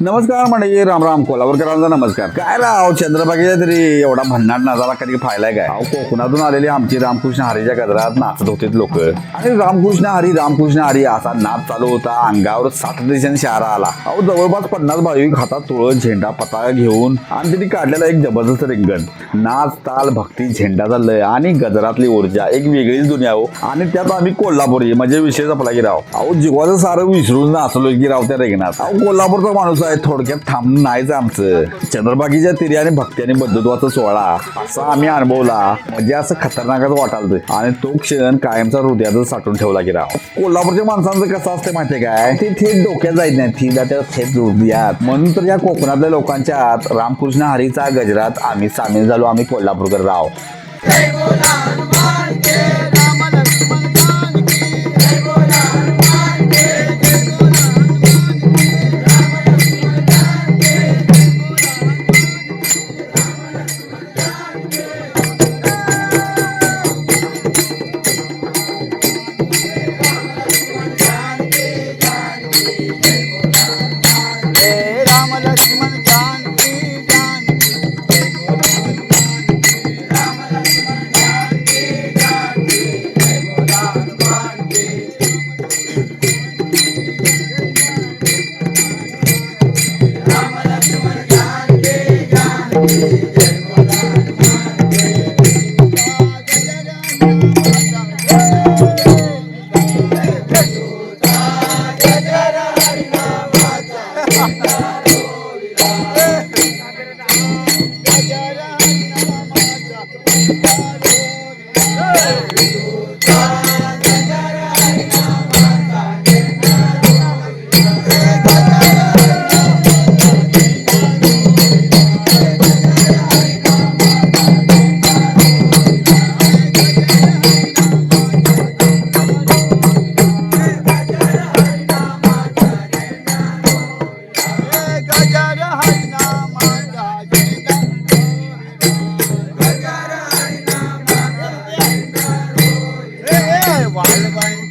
नमस्कार म्हणजे राम राम कोल्हापूरकरांचा नमस्कार. काय राव चंद्रबागेच्या तरी एवढा भन्नाट नादाला कधी फायला काय? अहो कोकणातून आलेली आमची रामकृष्ण हरीच्या गजरात नाचत होते लोक. आणि रामकृष्ण हरी रामकृष्ण हरी असा नाच चालू होता. अंगावर सात दिवसांनी शहरा आला. अहो जवळपास पन्नास भाविक हातात तुळस झेंडा पताका घेऊन आणि तिने काढलेला एक जबरदस्त रिंगण. नाच ताल भक्ती झेंडाचा लय आणि गजरातली ऊर्जा. एक वेगळीच दुनिया हो. आणि त्यात आम्ही कोल्हापुरी म्हणजे विशेष आपला की राव. अहो जीवाचं सारं विसरून नाचलो की राव त्या रेंगणात. अहो कोल्हापूरचा माणूस आहे थोडक्यात थांबणं नाहीच आमचं. चंद्रबागीच्या तिरी आणि भक्ती आणि बद्धत्वाचा सोहळा. असा आम्ही अनुभवला. म्हणजे असं खतरनाकच वाटालत आणि तो क्षण कायमचा हृदयाचा साठून ठेवला की राव. कोल्हापूरच्या माणसांचं कसं असते माहितीये काय ते थेट डोक्यात जायत नाही. ती त्या थेट हृदयात म्हणून तर या कोकणातल्या लोकांच्या आत रामकृष्ण हरीचा गजरात आम्ही सामील झालो. आम्ही कोल्हापूरकर राव. हे वाळवंटी चंद्रभागेच्या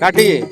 काठी.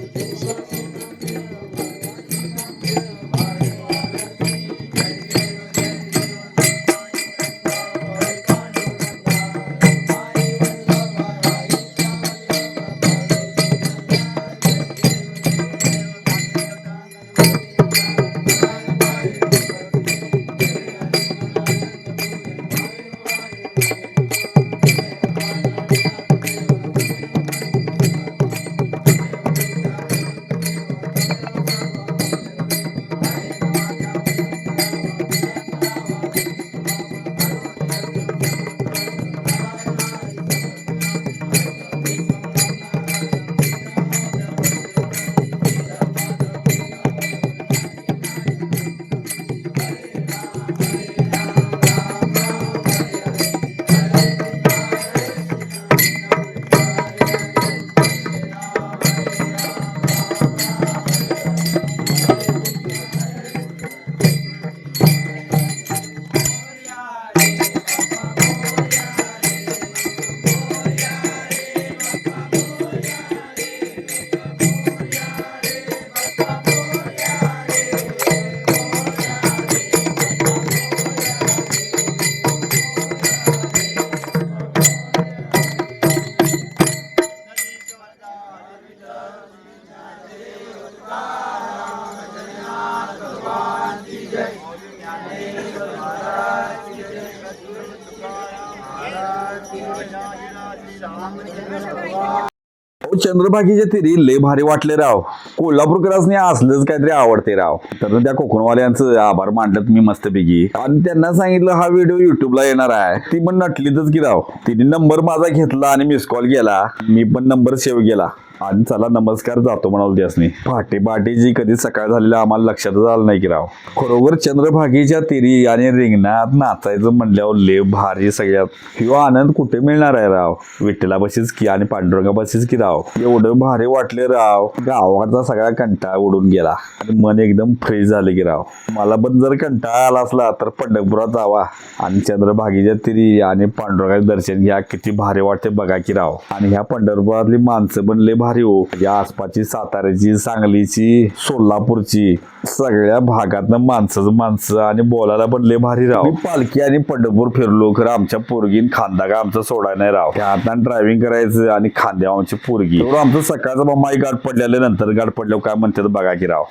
चंद्रभागीचे तिरी लय भारी वाटले राव. कोल्हापूरकरांनी असलंच काहीतरी आवडते राव. तर त्या कोकणवाल्यांचं आभार मांडलं मी मस्तपैकी. आणि त्यांना सांगितलं हा व्हिडिओ युट्यूबला येणार आहे. ती पण नटलीतच की राव. तिने नंबर माझा घेतला आणि मिस कॉल केला. मी पण नंबर सेव्ह केला. आणि चला नमस्कार जातो म्हणाल त्यासनी पहाटे जी कधी सकाळ झालेला आम्हाला लक्षातच आलं नाही की राव. खरोखर चंद्रभागीच्या तिरी आणि रिंगणात नाचायचं म्हणल्यावर लेव भारी सगळ्यात. किंवा आनंद कुठे मिळणार आहे राव? विठ्ठला बशीच की आणि पांडुरंगा बशीच की राव? एवढं भारी वाटले राव. गावाचा सगळा कंटाळा उडून गेला. आणि मन एकदम फ्रेश झाले की राव. मला पण जर कंटाळा आला असला तर पंढरपुरात जावा. आणि चंद्रभागीच्या तिरी आणि पांडुरंगाचे दर्शन घ्या. किती भारी वाटते बघा की राव. आणि ह्या पंढरपुरातली माणसं पण लय भारी हो या आसपासची साताऱ्याची सांगलीची सोलापूरची सगळ्या भागातनं माणसं माणसं आणि बोलायला पण लय भारी राव. मी पालखी आणि पंढरपूर फिरलो खरं आमच्या पोरगीन खांदा का आमचा सोडाय नाही राव. त्या हाताने ड्रायव्हिंग करायचं आणि खांद्या आमची पोरगी. तेवढं आमचं सकाळचं माई गाठ पडलेलं नंतर गाठ पडल्यावर काय म्हणतात बघा की राव.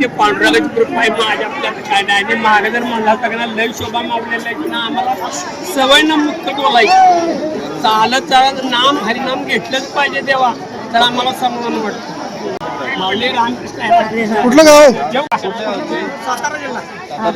ते पांडुरंगाची कृपा आहे माझ्या आपल्याला काय नाही आणि महाराज जर म्हणला सगळ्यांना लय शोभा मावलेला आहे की ना आम्हाला सवय न मुक्त बोलायची. चालत चालत नाम हरिनाम घेतलंच पाहिजे देवा. तर आम्हाला समाधान वाटतं माऊली रामकृष्ण आहे. कुठलं गाव जेव्हा- सातारा जिल्हा